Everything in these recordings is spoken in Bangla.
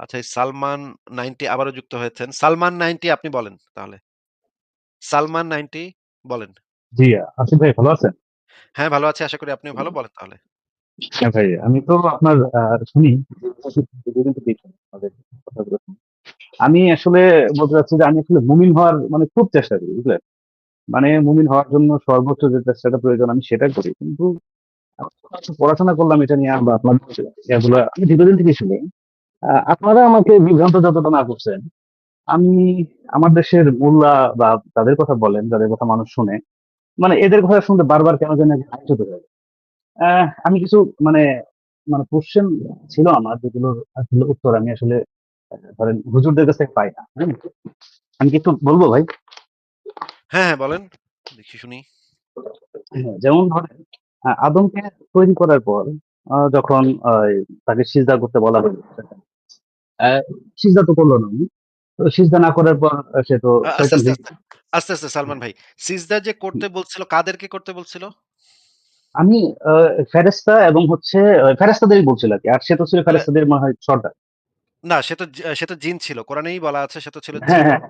আচ্ছা এই সালমান 90 আবারও যুক্ত হয়েছেন। সালমান 90 আপনি বলেন তাহলে। সালমান 90 বলেন। জি, আসিফ ভাই ভালো আছেন? হ্যাঁ, ভালো আছি। আশা করি আপনি ভালো। বলেন তাহলে। হ্যাঁ ভাই, আমি তো আপনার শুনি আমি আসলে বলতে চাচ্ছি যে আমি আসলে মুমিন হওয়ার মানে খুব চেষ্টা করি, বুঝলেন? মানে মুমিন হওয়ার জন্য সর্বোচ্চ যে চেষ্টাটা প্রয়োজন আমি সেটা করি। কিন্তু পড়াশোনা করলাম এটা নিয়ে বা আপনার এগুলা আমি দীর্ঘদিন থেকে শুনি। আপনারা আমাকে বিভ্রান্ত যতটা না করছেন, আমি আমার দেশের মোল্লা বা তাদের কথা বলেন, যাদের কথা মানুষ শোনে, মানে এদের কথা শুনতে বারবার কেন যেন আশ্চর্য হয়ে যায়। আমি কিছু মানে, মানে কোয়েশ্চেন ছিল আমার যেগুলোর আসলে উত্তর আমি আসলে ধরেন হুজুরদের কাছ পাই না। আমি কি একটু বলব ভাই? হ্যাঁ, হ্যাঁ বলেন। দেখি শুনি। হ্যাঁ, যেমন ধরেন আদমকে তৈরি করার পর যখন তাকে সিজদা করতে বলা হলো, অ্যা সিজদা তো করল না তো সিজদা না করার পর সে তো আস্তে, আস্তে, সালমান ভাই। সিজদা যে করতে বলছিল কাদেরকে করতে বলছিল? আমি আ ফেরেশতা এবং হচ্ছে আ ফেরেশতাদেরই বলছিল আরকি। আর সে তো ছিল তাহলে ফেরেশতাদের মনে হয় সর্দার। না সে তো সে তো জিন ছিল। কোরআনেই বলা আছে সে তো ছিল হ্যাঁ। হ্যাঁ,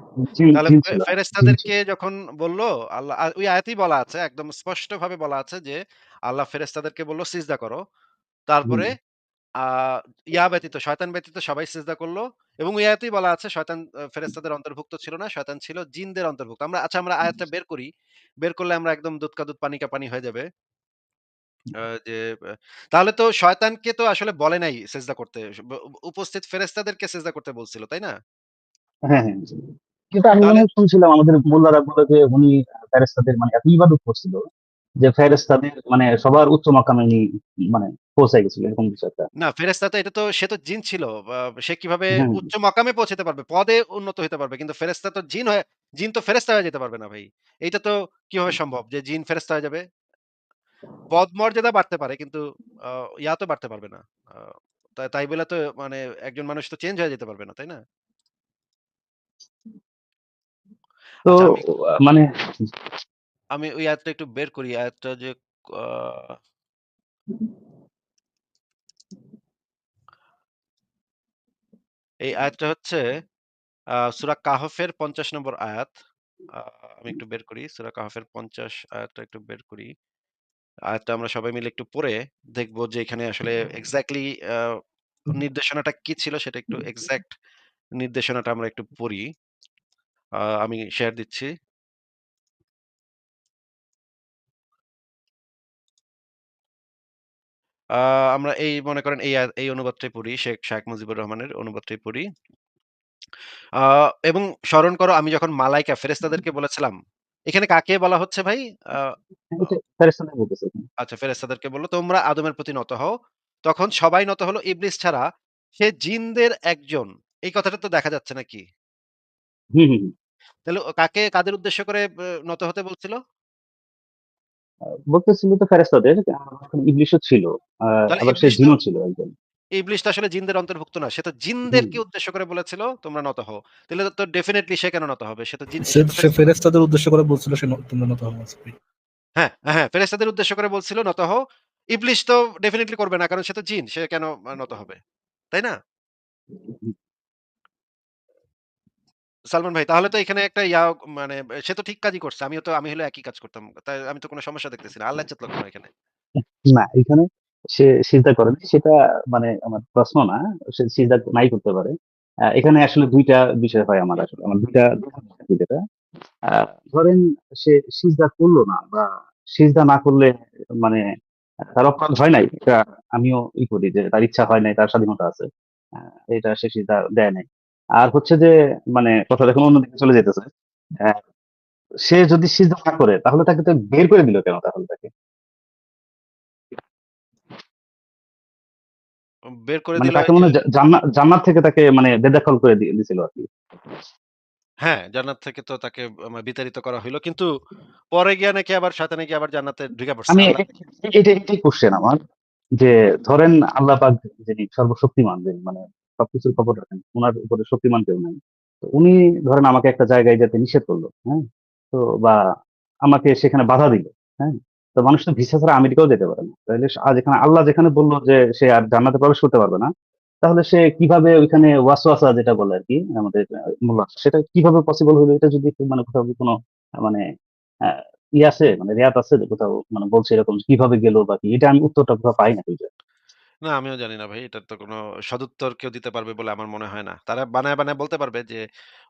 তাহলে জিন ফে ছিল। জিন ছিল। ফেরেশতাদেরকে যখন বলল আল্লাহ ওই আয়াতেই বলা আছে একদম স্পষ্টভাবে বলা আছে যে আল্লাহ ফেরেশতাদেরকে বলল সিজদা করো। তারপরে আ ইয়া ব্যতীত শয়তান ব্যতীত সবাই সিজদা করল এবং ওই আয়াতেই বলা আছে শয়তান আ ফেরেশতাদের অন্তর্ভুক্ত ছিল না। শয়তান ছিল জিনদের অন্তর্ভুক্ত। আমরা আচ্ছা আমরা আয়াতটা বের করি। বের করলে আমরা একদম দুধ কা দুধ পানি কা পানি হয়ে যাবে। যে তাহলে তো শয়তানকে তো আসলে বলে নাই সেজদা করতে। উপস্থিত ফেরেশতাদেরকে সেজদা করতে বলছিল, তাই না? হ্যাঁ, হ্যাঁ। কিন্তু আমি শুনছিলাম আমাদের মোল্লারা বলে যে উনি ফেরেশতাদের মানে এত ইবাদত করছিল যে ফেরেশতাদের মানে সবার উচ্চ মাকামে উনি মানে পৌঁছায় গেছিল এরকম কিছু একটা। না ফেরেশতা তো এটা তো সে তো জিন ছিল। সে কীভাবে হ্যাঁ, উচ্চ মাকামে পৌঁছাতে পারবে? পদে উন্নত হইতে পারবে। কিন্তু ফেরেশতা তো জিন হয়ে জিন তো ফেরেশতা হয়ে যেতে পারবে না ভাই। এইটা তো কীভাবে সম্ভব যে জিন ফেরেশতা হয়ে যাবে? পদ মর্যাদা বাড়তে পারে কিন্তু ইয়া তো বাড়তে পারবে না। তাই বলে তো মানে একজন মানুষ তো চেঞ্জ হয়ে যেতে পারবে না, তাই না? তো আচ্ছা মানে আমি ওই আয়াতটা একটু বের করি। আয়াতটা যে এই আয়াতটা হচ্ছে সূরা কাহফের ৫০ নম্বর আয়াত। আমি একটু বের করি। সূরা কাহফের ৫০ আয়াতটা একটু বের করি। আয়াতটা আমরা সবাই মিলে একটু পড়ে দেখব যে এখানে আসলে এক্সাক্টলি আ নির্দেশনাটা কি ছিল সেটা একটু এক্সাক্ট নির্দেশনাটা আমরা একটু পড়ি। আমি শেয়ার দিচ্ছি। আ আমরা এই মনে করেন এই আ এই অনুবাদটাই পড়ি। শেখ শায়েখ মুজিবুর রহমানের অনুবাদটাই পড়ি। আ এবং স্মরণ করো আমি যখন মালাইকা ফেরেশতাদেরকে বলেছিলাম। এখানে কাকে বলা হচ্ছে ভাই? আ আ ফেরেশতাদের বলতেছে এখানে। আচ্ছা ফেরেশতাদেরকে বলল, "তোমরা আদমের প্রতি নত হও।" তখন সবাই নত হলো ইবলিস ছাড়া। সে জিনদের একজন। এই কথাটা তো দেখা যাচ্ছে নাকি? হুম, হুম, হুম। তাহলে ও কাকে কাদের উদ্দেশ্য করে ব নত হতে বলছিল? বলতেছিল তো ফেরেশতাদের আ ইবলিসও ছিল। আবার সে জিনও ছিল একজন। ইবলিস তো আসলে জিনদের অন্তর্ভুক্ত না। সে তো। জিনদেরকে উদ্দেশ্য করে বলেছিল, "তোমরা নত হও।" তাহলে তো ডেফিনিটলি সে কেন নত হবে? সে তো জিন সে। ফেরেশতাদের উদ্দেশ্য করে বলছিল সে তোমরা নত হও হ্যাঁ, হ্যাঁ, ফেরেশতাদের উদ্দেশ্য করে বলছিল, "নত হও।" ইবলিস তো ডেফিনিটলি করবে না। কারণ সে তো জিন। সে কেন নত হবে? তাই না? সালমান ভাই তাহলে তো এখানে একটা ইয়া মানে সে তো ঠিক কাজই করছে। আমিও তো আমি হলে একই কাজ করতাম। তাই আমি তো কোনো সমস্যা দেখতেছি না। লাজ্জাত লাগবে এখানে। না, এখানে সে সিজদা করেনি। সেটা মানে আমার প্রশ্ন না। সে সিজদা নাই করতে পারে। এখানে আসলে দুইটা বিষয় হয় আমার আসলে। আমার ২ টা যেটা ধরেন সে সিজদা করল না বা সিজদা না করলে মানে তার অপরাধ হয় নাই। এটা আমিও ই করি যে তার ইচ্ছা হয় নাই, তার স্বাধীনতা আছে। এটা সে সিজদা দেয় নাই। আর হচ্ছে যে মানে কথাটা এখন অন্যদিকে চলে যাইতেছে। অ্যা সে যদি সিজদা না করে তাহলে তাকে তো বের করে দিল কেন তাহলে তাকে? বের করে মানে দিল তাকে মনে হয় জান্নাত থেকে তাকে মানে বেদখল করে দিয়ে দিছিল আরকি। হ্যাঁ, জান্নাত থেকে তো তাকে বিতাড়িত করা হইল। কিন্তু পরে গিয়া নাকি আবার শয়তানে গিয়ে আবার জান্নাতে ঢুইকা পড়ছে। আমি এটা এটাই কোয়েশ্চেন আমার। যে ধরেন আল্লাহ পাক যিনি সর্বশক্তিমান যিনি মানে সবকিছুর খবর রাখেন। উনার উপরে শক্তিমান কেউ নাই। তো উনি ধরেন আমাকে একটা জায়গায় যেতে নিষেধ করল হ্যাঁ? তো বা আমাকে সেখানে বাধা দিল। হ্যাঁ? তো মানুষ তো ভিসা ছাড়া আমেরিকাও যেতে পারে না। তাইলে আ যেখানে আল্লাহ যেখানে বলল যে সে আর জান্নাতে প্রবেশ করতে পারবে না। তাহলে সে কীভাবে ওইখানে ওয়াসওয়াসা যেটা বলে আর কি আমাদের সেটা কীভাবে পসিবল হলো এটা যদি মানে কোথাও কোনো মানে আহ, ই আছে মানে রেয়াত আছে কোথাও মানে বলছে এরকম কীভাবে গেল বা কি এটা আমি উত্তরটা কোথাও পাই না না আমিও জানি না ভাই। এটার তো কোনো সদুত্তর কেউ দিতে পারবে বলে আমার মনে হয় না। তারা বানায়, বানায় বলতে পারবে যে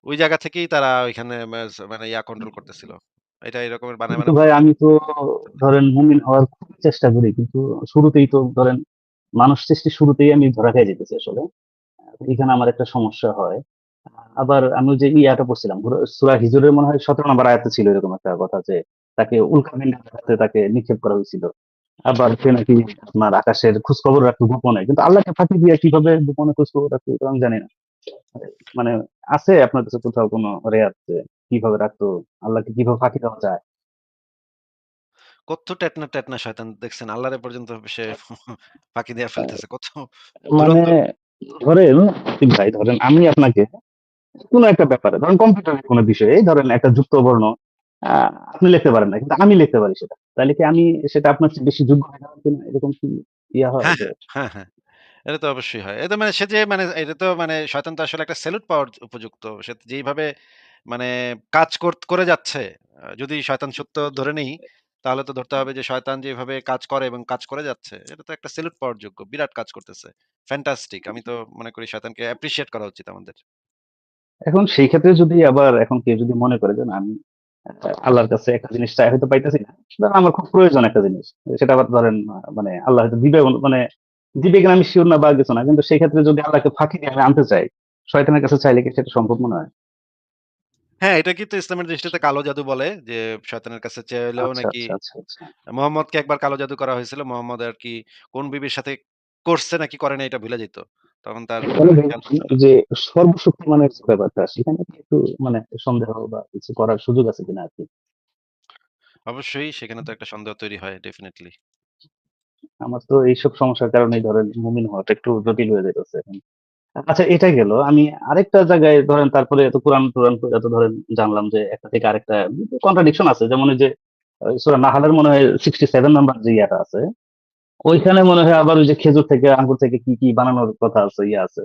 ওই জায়গা থেকেই তারা ওইখানে ম্যাস মানে ইয়া কন্ট্রোল করতেছিল। এটা এরকমের বানায়, কিন্তু বানায় ভাই বলতে আমি তো না। ধরেন মুমিন হওয়ার খুব চেষ্টা করি কিন্তু শুরুতেই তো ধরেন মানুষ সৃষ্টি শুরুতেই আমি ধরা খেয়ে যেতেছি আসলে এখানে আমার একটা সমস্যা হয় আবার আমি ওই যে ইয়াটা পড়ছিলাম সুরা হিজুরের মনে হয় সতেরো নম্বর আয়াতে ছিল এরকম একটা কথা যে তাকে উল্কাপিণ্ডের হাতে তাকে নিক্ষেপ করা হয়েছিল আবার সে নাকি আপনার আকাশের খোঁজখবর রাখতো গোপনে। কিন্তু আল্লাহকে ফাঁকি দিয়ে কীভাবে গোপনে খোঁজ খবর রাখতো এটা আমি জানি না। মানে আছে আপনার কাছে কোথাও কোনো রেয়াত কীভাবে রাখতো আল্লাহকে কীভাবে ফাঁকি দেওয়া যায়? কত টেটনা, টেটনা শয়তান দেখছেন আল্লাহরে পর্যন্ত সে ফাঁকি দিয়ে ফেলতেছে। কত মানে ধরেন ভাই ধরেন আমি আপনাকে কোনো একটা ব্যাপারে ধরেন কম্পিউটারের কোনো বিষয়ে ধরেন একটা যুক্ত বর্ণ আহ, আপনি লিখতে পারেন না কিন্তু আমি লিখতে পারি সেটা তাহলে কি আমি সেটা আপনার বেশি যোগ্য হয়ে এরকম কি ইয়া হয় হ্যাঁ, হ্যাঁ, হ্যাঁ, হ্যাঁ। এটা তো অবশ্যই হয়। এটা মানে সে যে মানে এটা তো মানে শয়তান তো আসলে একটা সেলুট পাওয়ার উপযুক্ত। সে যেইভাবে মানে কাজ করে যাচ্ছে, যদি শয়তান সত্য ধরে নেই, তাহলে তো ধরতে হবে যে শয়তান যেভাবে কাজ করে এবং কাজ করে যাচ্ছে, এটা তো একটা সেলুট পাওয়ার যোগ্য। বিরাট কাজ করতেছে। ফ্যান্টাস্টিক। আমি তো মনে করি শয়তানকে অ্যাপ্রিশিয়েট করা উচিত আমাদের। এখন সেই ক্ষেত্রে যদি আবার এখন কেউ যদি মনে করে যে আমি আল্লাহর কাছে একটা জিনিস চাই হয়তো পাইতেছি না। ধরেন আমার খুব প্রয়োজন একটা জিনিস। সেটা আবার ধরেন মানে আল্লাহ হয়তো দিবে মানে দিবে কিনা আমি শিওর না বা কিছু না। কিন্তু সেই ক্ষেত্রে যদি আল্লাহকে ফাঁকি দিয়ে আমি আনতে চাই শয়তানের কাছে চাইলে কি সেটা সম্ভব মনে হয়? হ্যাঁ, এটা কিন্তু ইসলামের দৃষ্টিতে কালো জাদু বলে যে শয়তানের কাছে চাইলেও আচ্ছা নাকি আচ্ছা আচ্ছা মোহাম্মদকে একবার কালো জাদু করা হয়েছিল। মোহাম্মদ আর কি কোন বিবির সাথে করছে নাকি করে না এটা ভুলে যেত। তখন তার। যে সর্বশক্তিমানের যে ব্যাপারটা সেখানে একটু মানে সন্দেহ বা কিছু করার সুযোগ আছে কিনা আর কি? অবশ্যই সেখানে তো একটা সন্দেহ তৈরি হয় ডেফিনিটলি। আমার তো এইসব সমস্যার কারণে ধরেন মুমিন হওয়াটা একটু জটিল হয়ে এখন। আচ্ছা এটা গেল। আমি আরেকটা জায়গায় ধরেন তারপরে এত কোরআন টোরান এত ধরেন জানলাম যে একটা থেকে আরেকটা কন্ট্রাডিকশন আছে। যেমন যে সুরা নাহালের মনে হয় সিক্সটি সেভেন নাম্বার যে ইয়াটা আছে। ওইখানে মনে হয় আবার ওই যে খেজুর থেকে আঙ্গুর থেকে কি কি বানানোর কথা আছে ইয়ে আছে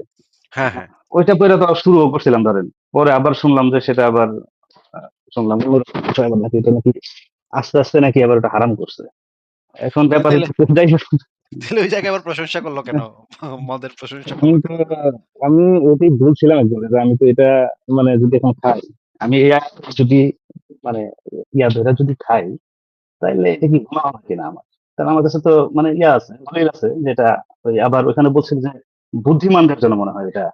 হ্যাঁ, হ্যাঁ। ওইটা পরে তো শুরু করছিলাম ধরেন পরে আবার শুনলাম যে সেটা আবার শুনলাম নাকি এটা নাকি আস্তে আস্তে নাকি আবার ওটা হারাম করছে এখন তো ব্যাপার তাইলে হচ্ছে যাই হোক, তাইলে ওই জায়গায় আবার প্রশংসা করল কেন? মদের প্রশংসা আমি? আমি ওটাই বলছিলাম একজনে যে আমি তো এটা মানে যদি এখন খাই আমি এই যদি মানে ইয়া ধরে যদি খাই তাইলে এটা কি গুনাহ হবে কিনা আমার কারণ আমার কাছে তো মানে ইয়া আছে দলিল আছে যেটা ওই আবার ওখানে বলছেন যে বুদ্ধিমানদের জন্য মনে হয় এটা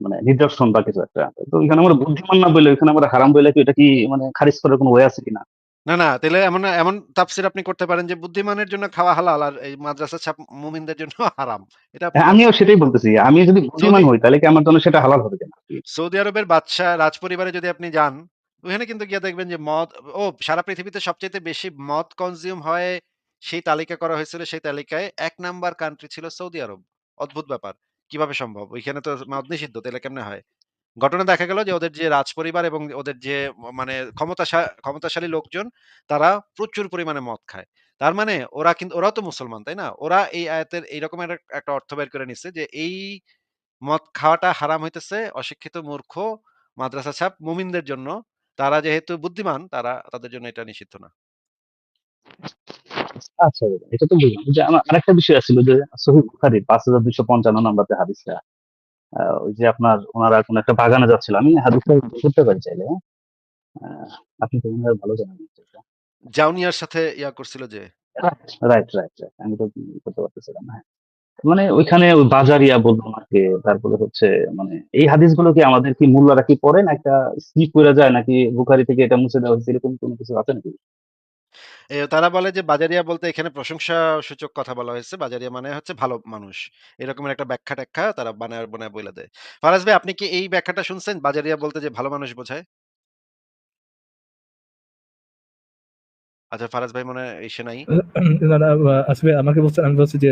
মানে নিদর্শন বা কিছু একটা। তো ওইখানে আমরা বুদ্ধিমান না বলে ওইখানে আমরা হারাম বলে কি এটা কি মানে খারিজ করার কোনো ওয়ে আছে কিনা? না, না তাইলে এমন এমন তাফসীর আপনি করতে পারেন যে বুদ্ধিমানের জন্য খাওয়া হালাল আর এই মাদ্রাসার ছাপ মুমিনদের জন্য হারাম। এটা হ্যাঁ, আমিও সেটাই বলতেছি। আমি যদি বুদ্ধিমান হই তাহলে কি আমার জন্য সেটা হালাল হবে কিনা? সৌদি আরবের বাদশা রাজপরিবারে যদি আপনি যান, ওখানে কিন্তু গিয়ে দেখবেন যে মদ ও সারা পৃথিবীতে সবচেয়ে বেশি মদ কনজিউম হয় সেই তালিকা করা হয়েছিল সেই তালিকায় এক নাম্বার কান্ট্রি ছিল সৌদি আরব। অদ্ভুত ব্যাপার। কীভাবে সম্ভব? ওইখানে তো মদ নিষিদ্ধ তাইলে কেমনে হয়? ঘটনা দেখা গেল যে ওদের যে রাজ পরিবার এবং ওদের যে মানে ক্ষমতাশা ক্ষমতাশালী লোকজন তারা প্রচুর পরিমাণে মদ খায়। তার মানে ওরা কিন্তু ওরাও তো মুসলমান, তাই না? ওরা এই আয়াতের এইরকম একটা অর্থ বের করে নিচ্ছে যে এই মদ খাওয়াটা হারাম হইতেছে অশিক্ষিত মূর্খ মাদ্রাসা ছাপ মুমিনদের জন্য। তারা যেহেতু বুদ্ধিমান তারা তাদের জন্য এটা নিষিদ্ধ না। আচ্ছা এটা তো বুঝলাম। যে আমার আরেকটা বিষয় আছিল যে সহিহ বুখারী 5255 নম্বর যে হাদিসটা আহ, ওই যে আপনার ওনারা কোন একটা বাগানে যাচ্ছিল। আমি হাদিসটা করতে পারি চাইলে হ্যাঁ? আপনি তো মনে হয় ভালো জানেন। জাউনিয়ার সাথে ইয়া করছিল যে? রাইট রাইট রাইট আমি তো করতে পারতেছিলাম হ্যাঁ। মানে ওইখানে ওই বাজারিয়া বলতো ওনাকে তারপরে হচ্ছে মানে এই হাদিসগুলো কি আমাদের কি মূল্যরা কি পড়ে না একটা স্কিপ করে যায় নাকি বুখারি থেকে এটা মুছে দেওয়া হয়েছে? এরকম কোনো কিছু আছে নাকি? তারা বলে যে বাজারিয়া বলতে এখানে প্রশংসাসূচক কথা বলা হয়েছে। বাজারিয়া মানে হচ্ছে ভালো মানুষ। এরকমের একটা ব্যাখ্যা-ট্যাখ্যা তারা বানায়, বানায় বইলা দেয়। ফারাজ ভাই আপনি কি এই ব্যাখ্যাটা শুনছেন? বাজারিয়া বলতে যে ভালো মানুষ বোঝায়? আচ্ছা ফারাজ ভাই মনে এসে নাই। না, না আ আসলে আমাকে বলছেন, আমি বলছি যে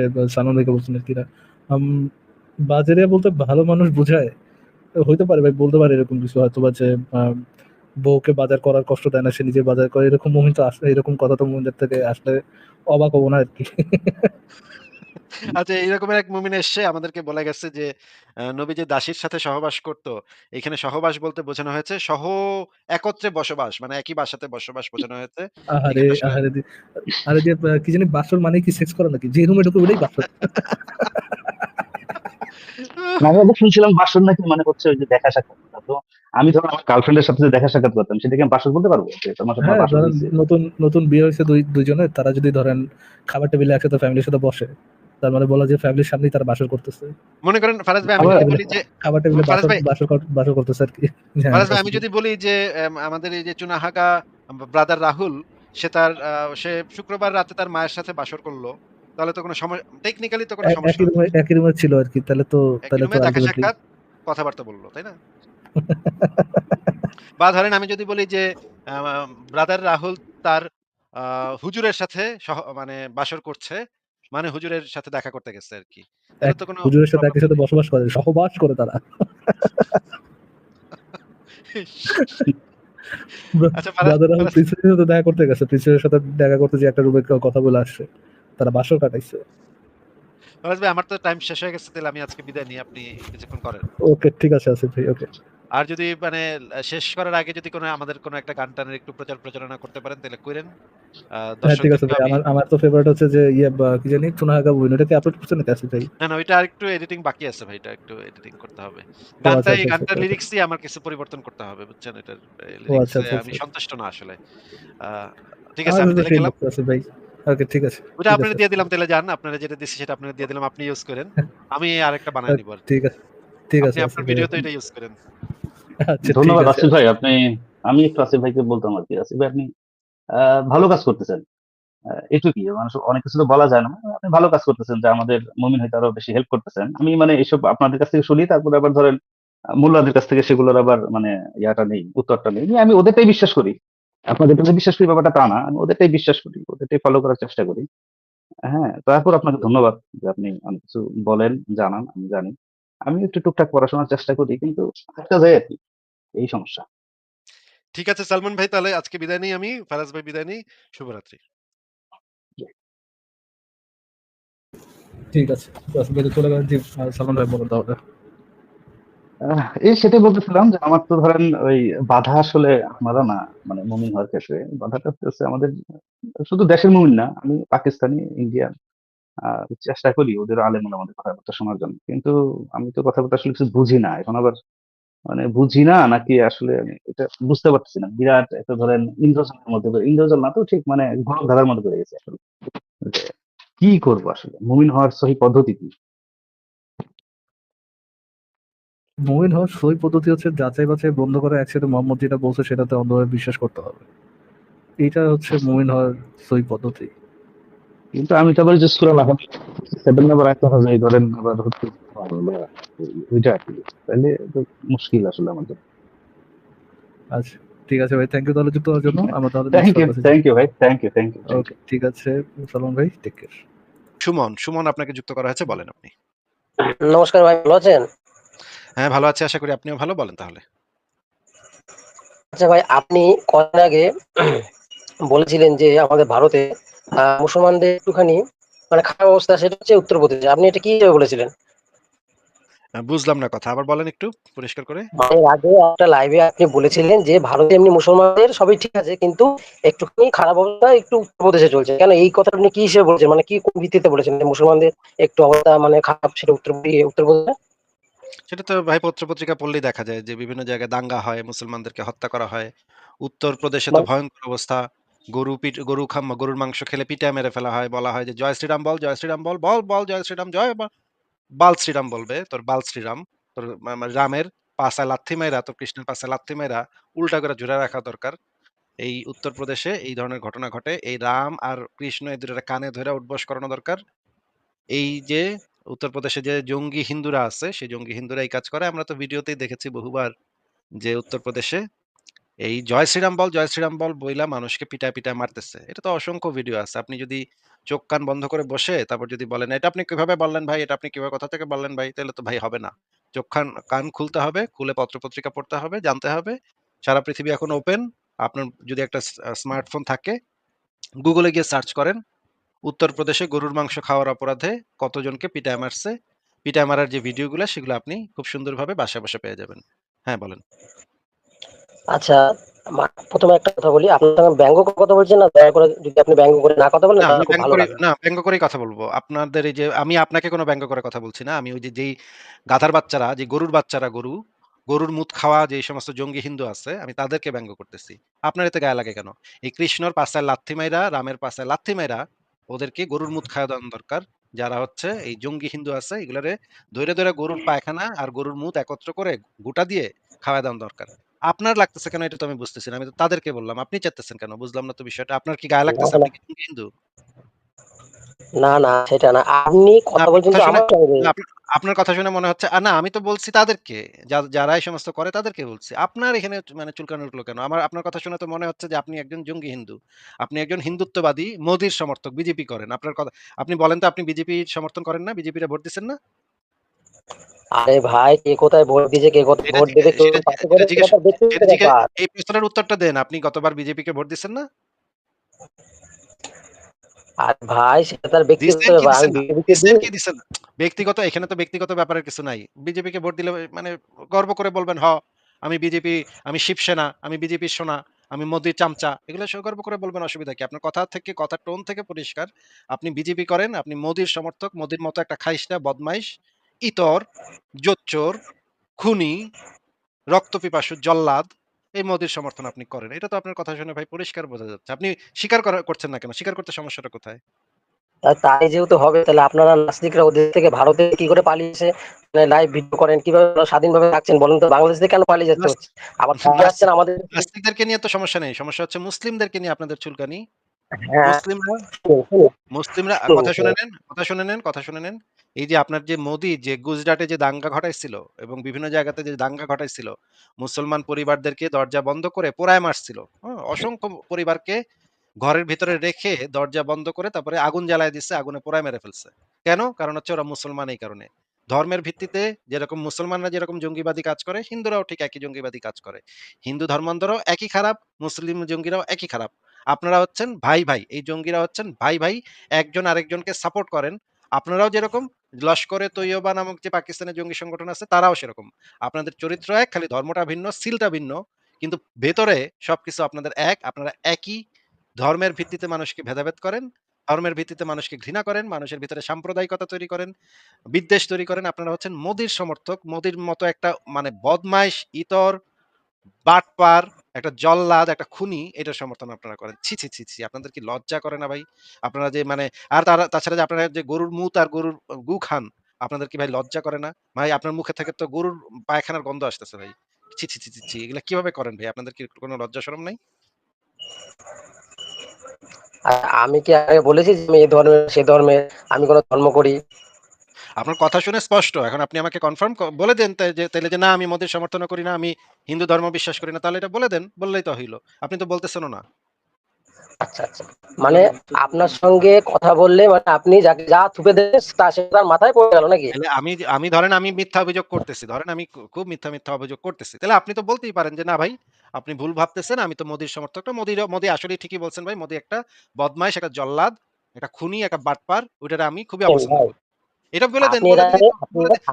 ভাইকে বলছেন আরকি বাজারিয়া বলতে ভালো মানুষ বোঝায়? হইতে পারে ভাই বলতে পারে এরকম কিছু হয়তোবা যে বউকে বাজার করার কষ্ট দেয় না, সে নিজে বাজার করে। এরকম মুমিন তো আসলে এরকম কথা তো মুমিনদের থেকে আসলে অবাক হব না আরকি। আচ্ছা এইরকমের এক মুমিন এসছে আমাদেরকে বলে গেছে যে নবী যে দাসীর সাথে সহবাস করত। এখানে সহবাস বলতে বোঝানো হয়েছে সহ একত্রে বসবাস। মানে একই বাসাতে বসবাস বোঝানো হয়েছে। দি আরে দিয়ে আ কি জানি বাসর মানে কি সেক্স করা নাকি? যে রুমে ঢুকবে ওটাই বাসর। আমি শুনছিলাম বাসর নাকি মানে হচ্ছে ওই যে দেখা সাক্ষাৎ তো আমি ধরুন আমার গার্লফ্রেন্ডের সাথে দেখা সাক্ষাৎ করতাম সেটাকে আমি বাসর বলতে পারব? তোমার সাথে হ্যাঁ, বাসর নতুন, নতুন বিয়ে হইছে দুই ২ জনের তারা যদি ধরেন খাবার টেবিলে একসাথে ফ্যামিলির সাথে বসে। তার মানে বলা যে ফ্যামিলির সামনেই তারা বাসর করতেছে। মনে করেন ফারাজ ভাই আমি যদি বলি যে খাবার টেবিলে বাসর ভাই বাসর করতেছে আরকি। হ্যাঁ, ফারাজ ভাই আমি যদি বলি যে আমাদের এই যে চুনাহাগা ব্রাদার রাহুল সে তার সে শুক্রবার রাতে তার মায়ের সাথে বাসর করল। তাহলে তো কোনো সময় টেকনিক্যালি তো কোনো সমস্যা একই রুমে ছিল আরকি। তাহলে তো তাহলে তো দেখা সাক্ষাৎ কথাবার্তা বলল, তাই না? বা ধরেন আমি যদি বলি যে ব্রাদার রাহুল তার হুজুরের সাথে মানে বাসর করছে। মানে হুজুরের সাথে দেখা করতে গেছে আরকি। তাহলে তো কোনো হুজুরের সাথে একই সাথে বসবাস করে, সহবাস করে তারা। আচ্ছা ব্রাদার রাহুল প্রিন্সেসের সাথে দেখা করতে গেছে। প্রিন্সেসের সাথে দেখা করতে যে একটা রুমে কথা বলে আসছে। তারা বাসর কাটাইছে। ফারাজ ভাই আমার তো টাইম শেষ হয়ে গেছে। তাহলে আমি আজকে বিদায় নিই। আপনি কিছুক্ষণ করেন। ওকে ঠিক আছে আসিফ ভাই ওকে। আর যদি মানে শেষ করার আগে যদি কোনো আমাদের কোনো একটা গান-টানের একটু প্রচার প্রচারণা করতে পারেন তাহলে কইরেন। আ হ্যাঁ ঠিক আছে ভাই। আমার আমার তো ফেভারিট হচ্ছে যে ইয়ে কি জানি চুনাহাগা বুইন ওটা কি আপলোড করছেন নাকি আসিফ ভাই? না, না ওইটা আরেকটু এডিটিং বাকি আছে ভাই। এটা একটু এডিটিং করতে হবে। গানটা আচ্ছা, এই আচ্ছা, গানটার আচ্ছা। লিরিক্সই আমার কিছু পরিবর্তন করতে হবে বুঝছেন? এটার আচ্ছা, লিরিক্সে আমি। সন্তুষ্ট না আসলে। ঠিক আছে আমি তাহলে গেলাম। আসিফ ভাই। ওকে ঠিক আছে, ঠিক আপনারে। দিয়ে দিলাম তাহলে যান। আপনারা যেটা দিছি সেটা আপনারে দিয়ে দিলাম। আপনি ইউজ করেন। আমি আরেকটা বানায় ওকে নিব ঠিক আছে, ঠিক আছে আপনি আসিফ আপনার ভিডিওতে এটা ইউজ করেন। আচ্ছা ধন্যবাদ আসিফ ভাই। আপনি আমি একটু আসিফ ভাইকে বলতাম আরকি। আসিফ ভাই আপনি ভালো কাজ করতেছেন। আ এটুকুই। মানুষ অনেক কিছু তো বলা যায় না। আপনি ভালো কাজ করতেছেন যে আমাদের মুমিন হইতে আরও বেশি হেল্প করতেছেন। আমি মানে এইসব আপনাদের কাছ থেকে শুনি তারপরে আবার ধরেন মোল্লাদের কাছ থেকে সেগুলোর আবার মানে ইয়াটা নেই, উত্তরটা নেই। আমি ওদেরটাই বিশ্বাস করি। আপনাদেরটা যে বিশ্বাস করি ব্যাপারটা তা না। আমি ওদেরটাই বিশ্বাস করি। ওদেরটাই ফলো করার চেষ্টা করি। হ্যাঁ, তারপর আপনাকে ধন্যবাদ যে আপনি অনেক কিছু বলেন, জানান, আমি জানি। আমি একটু টুকটাক পড়াশোনার চেষ্টা করি কিন্তু আটকা যাই আরকি। এই সমস্যা। ঠিক আছে সালমান ভাই তাহলে আজকে বিদায় নেই আমি। ফারাজ ভাই বিদায় নেই। শুভরাত্রি। ঠিক আছে। চলে গেলেন। সালমান ভাই বলুন তাহলে। এই সেটাই বলতেছিলাম যে আমার তো ধরেন ওই বাধা আসলে আপনারা না মানে মুমিন হওয়ার ক্ষেত্রে বাধাটা হচ্ছে আমাদের শুধু দেশের মুমিন না আমি পাকিস্তানি, ইন্ডিয়ান চেষ্টা করি ওদের আলেম আমাদের কথাবার্তা শোনার জন্য। কিন্তু আমি তো কথাবার্তা আসলে কিছু বুঝি না। এখন আবার মানে বুঝি না নাকি আসলে আমি এটা বুঝতে পারতেছি না। বিরাট একটা ধরেন ইন্দ্রজালের মধ্যে ইন্দ্রজাল না তো ঠিক মানে গলধারার মধ্যে পড়ে গেছি আসলে। কি করব আসলে? মুমিন হওয়ার সহি পদ্ধতি কি? মুমিন হওয়ার সই পদ্ধতি হচ্ছে যাচাই বাছাই বন্ধ করে একসাথে মোহাম্মদ যেটা বলছে সেটাতে অন্ধভাবে বিশ্বাস করতে হবে। এটা হচ্ছে মুমিন হওয়ার সই পদ্ধতি। কিন্তু আমি তো আবার যে সূরা লাগাম 7 নাম্বার আয়াত অনুযায়ী ধরেন আবার হচ্ছে ওইটা আরকি। তাইলে তো মুশকিল আসলে আমাদের আচ্ছা ঠিক আছে ভাই। থ্যাংক ইউ তাহলে যুক্ত হওয়ার জন্য। আমরা তাহলে থ্যাংক ইউ, থ্যাংক ইউ ভাই। Thank you, thank you, okay ঠিক আছে সালমান ভাই টেক কেয়ার। সুমন, সুমন আপনাকে যুক্ত করা হয়েছে বলেন আপনি। নমস্কার ভাই ভালো আছেন? হ্যাঁ, ভালো আছি আশা করি আপনিও ভালো বলেন তাহলে। আচ্ছা ভাই আপনি কদিন আগে বলেছিলেন যে আমাদের ভারতে মুসলমানদের একটুখানি মানে খারাপ অবস্থা সেটা হচ্ছে উত্তরপ্রদেশে। আপনি এটা কি বলেছিলেন? বুঝলাম না কথা। আবার বলেন একটু পরিষ্কার করে। মানে এর আগে একটা লাইভে আপনি বলেছিলেন যে ভারতে এমনি মুসলমানদের সবই ঠিক আছে কিন্তু একটুখানি খারাপ অবস্থা একটু উত্তরপ্রদেশে চলছে। কেন এই কথাটা আপনি কি হিসেবে বলেছেন? মানে কি কোন ভিত্তিতে বলেছেন মুসলমানদের একটু অবস্থা মানে খারাপ সেটা উত্তর উত্তরপ্রদেশে? সেটা তো ভাই পত্র-পত্রিকা পড়লেই দেখা যায় যে বিভিন্ন জায়গায় দাঙ্গা হয়, মুসলমানদেরকে হত্যা করা হয়। উত্তরপ্রদেশে তো ভয়ংকর অবস্থা। গরু পিট গরু খাম গরুর মাংস খেলে পিটায় মেরে ফেলা হয়। বলা হয় যে, "জয় শ্রীরাম বল, জয় শ্রীরাম বল, বল, বল জয় শ্রীরাম জয় বা" বাল শ্রীরাম বলবে। তোর বাল শ্রীরাম। তোর মা মা রামের পাছায় লাথি মাইরা তোর কৃষ্ণের পাছায় লাথি মাইরা উল্টা করে ঝুলায় রাখা দরকার। এই উত্তরপ্রদেশে এই ধরনের ঘটনা ঘটে। এই রাম আর কৃষ্ণ এই দুইটারে কানে ধইরা উঠবস করানো দরকার। এই যে উত্তরপ্রদেশে যে জঙ্গি হিন্দুরা আছে, সেই জঙ্গি হিন্দুরা এই কাজ করে। আমরা তো ভিডিওতেই দেখেছি বহুবার যে উত্তরপ্রদেশে এই জয় শ্রীরাম বল, জয় শ্রীরাম বল বইলা মানুষকে পিটা পিটায় মারতেছে। এটা তো অসংখ্য ভিডিও আছে। আপনি যদি চোখ কান বন্ধ করে বসে তারপর যদি বলেন, "এটা আপনি কীভাবে বললেন ভাই? এটা আপনি কীভাবে কোথা থেকে বললেন ভাই?" তাহলে তো ভাই হবে না। চোখ খান কান খুলতে হবে, খুলে পত্র-পত্রিকা পড়তে হবে, জানতে হবে। সারা পৃথিবী এখন ওপেন। আপনার যদি একটা স্মার্টফোন থাকে, গুগলে গিয়ে সার্চ করেন। উত্তরপ্রদেশে গরুর মাংস খাওয়ার অপরাধে কতজনকে পিটায় মারছে, পিটায় মারার যে ভিডিওগুলা সেগুলো আপনি খুব সুন্দরভাবে বাসায় বসে পেয়ে যাবেন। হ্যাঁ, বলেন। আচ্ছা, মা ১ম এ একটা কথা বলি। আপনার সঙ্গে ব্যঙ্গ করে কথা বলছি না, দয়া করে যদি আপনি ব্যঙ্গ করে না কথা বলেন তাহলে খুব ব্যঙ্গ ভালো না, ব্যঙ্গ করেই কথা বলব। আপনাদের এই যে আমি আপনাকে কোনো ব্যঙ্গ করে কথা বলছি না। আমি ওই যে যেই গাধার বাচ্চারা, যে গরুর বাচ্চারা গরু, গরুর মুত খাওয়া যে সমস্ত জঙ্গি হিন্দু আছে, আমি তাদেরকে ব্যঙ্গ করতেছি। আপনার এতে গায়ে লাগে কেন? এই কৃষ্ণর পাছায় লাথি মাইরা, রামের পাশায় লাথি মাইরা ওদেরকে গরুর মুখ খাওয়া দেওয়ানো দরকার। যারা হচ্ছে এই জঙ্গি হিন্দু আছে এগুলারে ধরে ধরে গরুর পায়খানা আর গরুর মুদ একত্র করে গোটা দিয়ে খাওয়া দেওয়ানো দরকার। আপনার লাগতেছে কেন এটা তো আমি বুঝতেছি না। আমি তো তাদেরকে বললাম। আপনি চাইতেছেন কেন? বুঝলাম না তো বিষয়টা। আপনার কি গায়ে লাগতেছে? না। আপনি হিন্দু? না, না সেটা না। আপনি কথা বলছেন আমার আপনার কথা শুনে মনে হচ্ছে আ না আমি তো বলছি তাদেরকে। যা যারা এই সমস্ত করে তাদেরকে বলছি। আপনার এখানে মানে চুলকানি উঠল কেন? আমার আপনার কথা শুনে তো মনে হচ্ছে যে আপনি একজন জঙ্গি হিন্দু। আপনি একজন হিন্দুত্ববাদী, মোদির সমর্থক, বিজেপি করেন। আপনার কথা আপনি বলেন তো আপনি বিজেপির সমর্থন করেন না? বিজেপিরে ভোট দিচ্ছেন না? আরে ভাই কে কোথায় ভোট দিয়েছে, কে কোথায় এটা ভোট জিজ্ঞে দেবে, কেউ সেটা পাশে সেটা করে জিজ্ঞেস সেটা তার ব্যক্তিগত সেটা জিজ্ঞে ব্যাপার। এই প্রশ্নের উত্তরটা দেন। আপনি গতবার বিজেপিকে ভোট দিচ্ছেন না? আর ভাই সেটা তার ব্যক্তিগত ব্যাপার। কি এখানে তো ব্যক্তিগত ব্যাপারের কিছু নাই। বিজেপিকে ভোট দিলে মানে গর্ব করে বলবেন, "হ আমি বিজেপি, আমি শিবসেনা, আমি বিজেপির সোনা, আমি মোদির চামচা।" এগুলো সব গর্ব করে বলবেন অসুবিধা কি? আপনার কথা থেকে কথার টোন থেকে পরিষ্কার। আপনি বিজেপি করেন, আপনি মোদির সমর্থক, মোদির মতো একটা খাইস্টা, বদমাইশ, ইতর, জোচ্চোর, খুনি, রক্তপিপাসু, জল্লাদ এই মোদির সমর্থন আপনি করেন। এটা তো আপনার কথা শুনে ভাই পরিষ্কার বোঝা যাচ্ছে। আপনি স্বীকার করছেন না কেন? স্বীকার করতে সমস্যাটা কোথায়? তাই যেহেতু হবে তাহলে আপনারা নাস্তিকরা ওদের থেকে ভারতে কি করে পালিয়েছে মানে লাইভ ভিডিও করেন কীভাবে স্বাধীনভাবে থাকছেন বলুন তো বাংলাদেশ থেকে কেন পালিয়ে হচ্ছে আবার ফিরে আসছেন আমাদের নাস্তিকদেরকে নিয়ে তো সমস্যা নেই। সমস্যা হচ্ছে মুসলিমদেরকে নিয়ে আপনাদের চুলকানি। হ্যাঁ মুসলিমরা মুসলিমরা কথা শুনে নেন, কথা শুনে নেন, কথা শুনে নেন। এই যে আপনার যে মোদি যে গুজরাটে যে দাঙ্গা ঘটাইছিল এবং বিভিন্ন জায়গাতে যে দাঙ্গা ঘটাইছিল, মুসলমান পরিবারদেরকে দরজা বন্ধ করে পোড়ায় মারছিল। হ্যাঁ? অসংখ্য পরিবারকে ঘরের ভিতরে রেখে দরজা বন্ধ করে তারপরে আগুন জ্বালায় দিচ্ছে, আগুনে পোড়ায় মেরে ফেলছে। কেন? কারণ হচ্ছে ওরা মুসলমান এই কারণে। ধর্মের ভিত্তিতে যেরকম মুসলমানরা যেরকম জঙ্গিবাদী কাজ করে, হিন্দুরাও ঠিক একই জঙ্গিবাদী কাজ করে। হিন্দু ধর্মান্তরও একই খারাপ, মুসলিম জঙ্গিরাও একই খারাপ। আপনারা হচ্ছেন ভাই, ভাই। এই জঙ্গিরা হচ্ছেন ভাই, ভাই। একজন আরেকজনকে সাপোর্ট করেন। আপনারাও যেরকম লস্করে তৈয়বা নামক যে পাকিস্তানের জঙ্গি সংগঠন আছে তারাও সেরকম। আপনাদের চরিত্র এক, খালি ধর্মটা ভিন্ন, সিলটা ভিন্ন। কিন্তু ভেতরে সবকিছু আপনাদের এক। আপনারা একই ধর্মের ভিত্তিতে মানুষকে ভেদাভেদ করেন। ধর্মের ভিত্তিতে মানুষকে ঘৃণা করেন। মানুষের ভিতরে সাম্প্রদায়িকতা তৈরি করেন। বিদ্বেষ তৈরি করেন। আপনারা হচ্ছেন মোদির সমর্থক। মোদির মতো একটা মানে বদমাইশ, ইতর, বাটপার, একটা জল্লাদ, একটা খুনি এটার সমর্থন আপনারা করেন। ছি, ছি, ছি, ছি! আপনাদের কি লজ্জা করে না ভাই? আপনারা যে মানে আর তারা তাছাড়া যে আপনারা যে গরুর মুত আর গরুর গু খান, আপনাদের কি ভাই লজ্জা করে না? ভাই আপনার মুখে থেকে তো গরুর পায়খানার গন্ধ আসতেছে ভাই। ছি, ছি, ছি, ছি, ছি! এগুলা কীভাবে করেন ভাই? আপনাদের কি কোনো লজ্জা শরম নাই? আমি কি আগে বলেছি যে আমি এই ধর্মের, সে ধর্মের, আমি কোন ধর্ম করি? আপনার কথা শুনে স্পষ্ট। এখন আপনি আমাকে কনফার্ম বলে দেন যে তাইলে যে না আমি মোদির সমর্থনও করি না, আমি হিন্দু ধর্ম বিশ্বাস করি না। তাহলে এটা বলে দেন। বললেই তো হইল। আপনি তো বলতেছেনও না। আচ্ছা, আচ্ছা। মানে আপনার সঙ্গে কথা বললে মানে আপনি যাকে যা থুপে দেন তা সে তার মাথায় পড়ে গেল নাকি? আমি আমি ধরেন আমি মিথ্যা অভিযোগ করতেছি। ধরেন আমি খুব মিথ্যা, মিথ্যা অভিযোগ করতেছি। তাহলে আপনি তো বলতেই পারেন যে, "না ভাই, আপনি ভুল ভাবতেছেন। আমি তো মোদির সমর্থক না। মোদির মোদি আসলেই ঠিকই বলছেন ভাই। মোদি একটা বদমাইশ, একটা জল্লাদ, একটা খুনি, একটা বাটপার। ওইটারে আমি খুবই অপছন্দ করি।" এটা বলে দেন,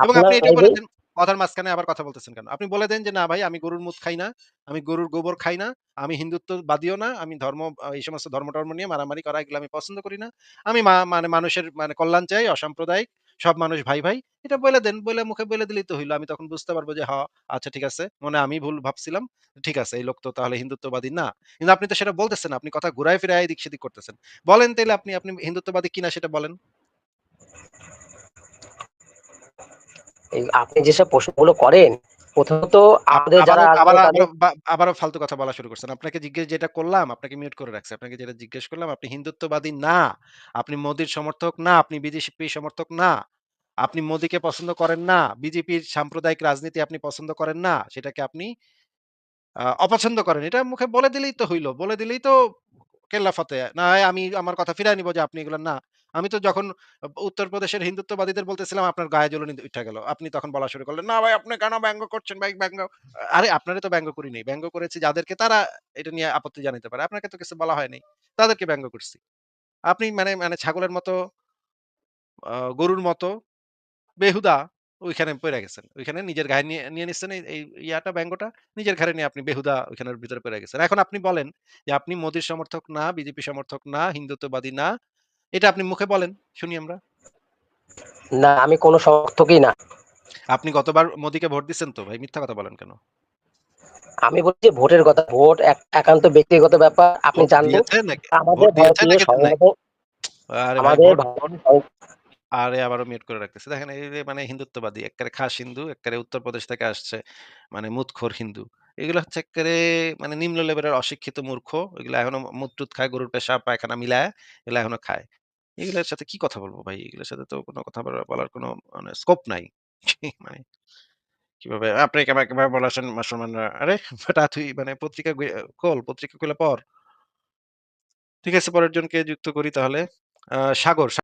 এবং আপনি এটাও বলে দেন কথার মাঝখানে আবার কথা বলতেছেন কেন? আপনি বলে দেন যে, "না ভাই, আমি গরুর মুত খাই না। আমি গরুর গোবর খাই না। আমি হিন্দুত্ববাদীও না। আমি ধর্ম এই সমস্ত ধর্ম-টর্ম নিয়ে মারামারি করা এগুলো আমি পছন্দ করি না। আমি মা মানে মানুষের মানে কল্যাণ চাই, অসাম্প্রদায়িক। সব মানুষ ভাই, ভাই।" এটা বলে দেন। বলে মুখে বলে দিলেই তো হইল আমি তখন বুঝতে পারব যে, হ আচ্ছা ঠিক আছে। মনে আমিই ভুল ভাবছিলাম। ঠিক আছে, এই লোক তো তাহলে হিন্দুত্ববাদী না। কিন্তু আপনি তো সেটা বলতেছেন আপনি কথা ঘুরায় ফিরায় দিক সেদিক করতেছেন। বলেন তাহলে আপনি, আপনি হিন্দুত্ববাদী কিনা সেটা বলেন। আপনি যেসব প্রশ্নগুলো করেন, প্রথমত আমাদের যারা আবারও ফালতু কথা বলা শুরু করছেন। আপনাকে জিজ্ঞেস যেটা করলাম, আপনাকে মিউট করে রাখছি। আপনাকে যেটা জিজ্ঞেস করলাম, আপনি হিন্দুত্ববাদী না। আপনি মোদির সমর্থক না। আপনি বিজেপি সমর্থক না। আপনি মোদিকে পছন্দ করেন না। বিজেপির সাম্প্রদায়িক রাজনীতি আপনি পছন্দ করেন না। সেটাকে আপনি অপছন্দ করেন। এটা মুখে বলে দিলেই তো হইল বলে দিলেই তো কেল্লা ফতে। না আমি আমার কথা ফিরায় নিব যে আপনি এগুলা না। আমি তো যখন উত্তরপ্রদেশের হিন্দুত্ববাদীদের বলতেছিলাম আপনার গায়ে জ্বলুনি উইঠা গেল। আপনি তখন বলা শুরু করলেন, "না ভাই আপনি কেন ব্যঙ্গ করছেন ভাই ব্যঙ্গ" আরে আপনারে তো ব্যঙ্গ করি নাই। ব্যঙ্গ করেছি যাদেরকে তারা এটা নিয়ে আপত্তি জানাইতে পারে। আপনাকে তো কিছু বলা হয়নি তাদেরকে ব্যঙ্গ করছি। আপনি মানে মানে ছাগলের মতো গরুর মতো বেহুদা ওইখানে পইড়া গেছেন। ওইখানে নিজের ঘাড়ে নিয়ে নিয়ে নিচ্ছেন এই ইয়াটা ব্যঙ্গটা নিজের ঘাড়ে নিয়ে আপনি বেহুদা ওইখানের ভিতরে পইড়া গেছেন। এখন আপনি বলেন যে আপনি মোদির সমর্থক না, বিজেপি সমর্থক না, হিন্দুত্ববাদী না। এটা আপনি মুখে বলেন, শুনি আমরা। না আমি কোনো সমর্থকই না। আপনি গতবার মোদিকে ভোট দিছেন তো ভাই মিথ্যা কথা বলেন কেন? আমি বলছি ভোটের কথা। ভোট একান্ত ব্যক্তিগত ব্যাপার। আপনি ভোট জানবেন আমাদের আমাদের আরে আবারও মিউট করে রাখতেছি। দেখেন এই যে মানে হিন্দুত্ববাদী, এক্কারে খাস হিন্দু, এক্কারে উত্তরপ্রদেশ থেকে আসছে। মানে মুতখোর হিন্দু। এগুলো হচ্ছে এক্কারে মানে নিম্ন লেভেলের অশিক্ষিত মূর্খ। এগুলো এখনও মুত-টুত খায়, গরুর পেশাব পায়খানা মিলায় এগুলো এখনও খায়। এগুলোর সাথে কি কথা বলব ভাই? এগুলোর সাথে তো কোনো কথা বলা বলার কোনো মানে স্কোপ নাই। মানে কীভাবে আপনি কীভাবে বলেছেন মুসলমানরা আরে বেটা তুই মানে পত্রিকা খোল, পত্রিকা খুলে পড়। ঠিক আছে পরের জনকে যুক্ত করি তাহলে। সাগর, সা